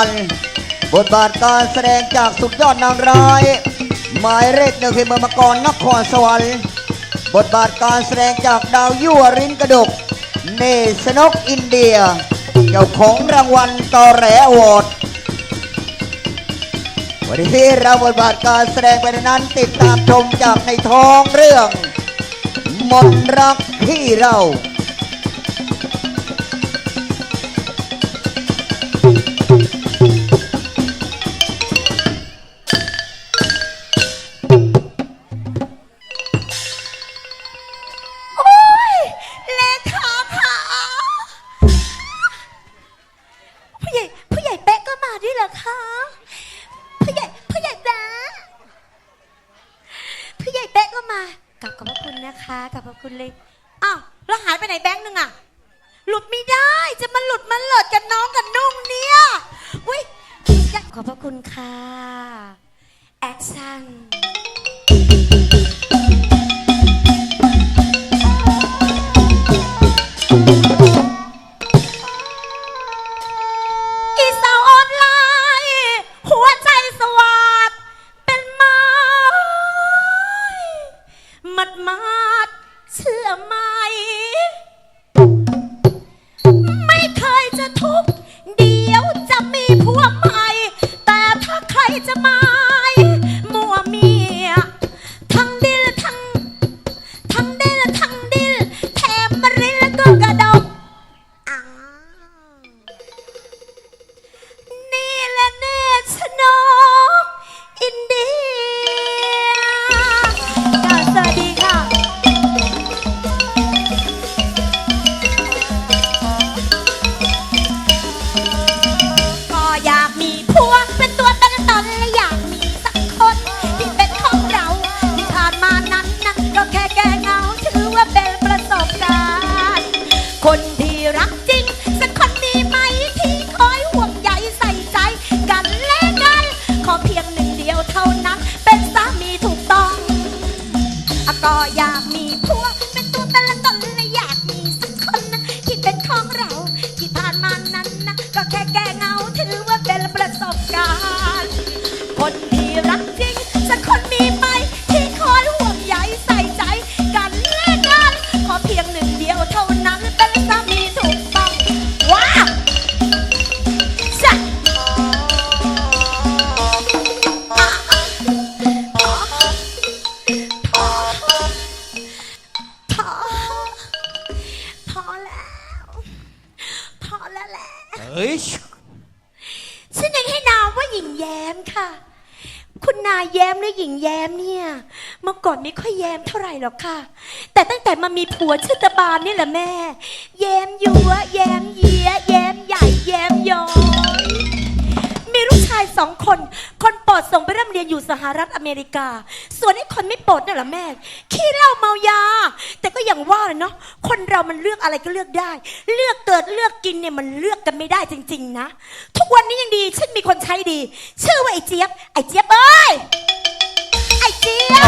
ันบทบาทการแสดงจากสุดยอดนางร้าย หมายเลขหนึ่งคือเมืองมังกรนครสวรรค์บทบาทการแสดงจากดาวยั่วรินกระดก เนสนกอินเดีย เจ้าของรางวัลตอแหลอวอร์ดวันนี้เราบทบาทการแสดงไปนั้นติดตามชมจากในท้องเรื่องมนต์รักที่เรา กลับขอบพระคุณนะคะกลับขอบคุณเลยอ้าวแล้วหายไปไหนแบงค์หนึ่งอะหลุดไม่ได้จะมาหลุดมาเลิดกันน้องกันนุ่งเนี่ยอุ้ยขอบพระคุณค่ะแอคชั่น มัดมัดเชื่อไหม คนที่รักจริง สักคนมีไหมที่คอยห่วงใยใส่ใจ กันและกัน ขอเพียงหนึ่งเดียวเท่านั้น เป็นสามีถูกต้องอะก็อยากมีผัวเป็นตัวเป็นละตนและอยากมีสักคนนะที่เป็นของเรา ที่ผ่านมานั้นนะก็แค่แก้ เฮ้ยฉันเองให้นามว่าหญิงแย้มค่ะ คุณนายแย้มหรือหญิงแย้มเนี่ย เมื่อก่อนไม่ค่อยแย้มเท่าไหร่หรอกค่ะ แต่ตั้งแต่มามีผัวชื่อตะบานนี่แหละแม่ แย้มยัวแย้มเยียแย้มใหญ่แย้มย้อยมีลูกชายสองคน คนโปรดส่งไปเริ่มเรียนอยู่สหรัฐอเมริกา ส่วนไอ้คนไม่โปรดนั่แหละแม่ขี้เหล้าเมายา คนเรามันเลือกอะไรก็เลือกได้ เลือกเกิดเลือกกินเนี่ยมันเลือกกันไม่ได้จริง ๆ นะ ทุกวันนี้ยังดีฉันมีคนใช้ดี ชื่อว่าไอ้เจี๊ยบไอ้เจี๊ยบเอ้ยไอ้เจี๊ยบ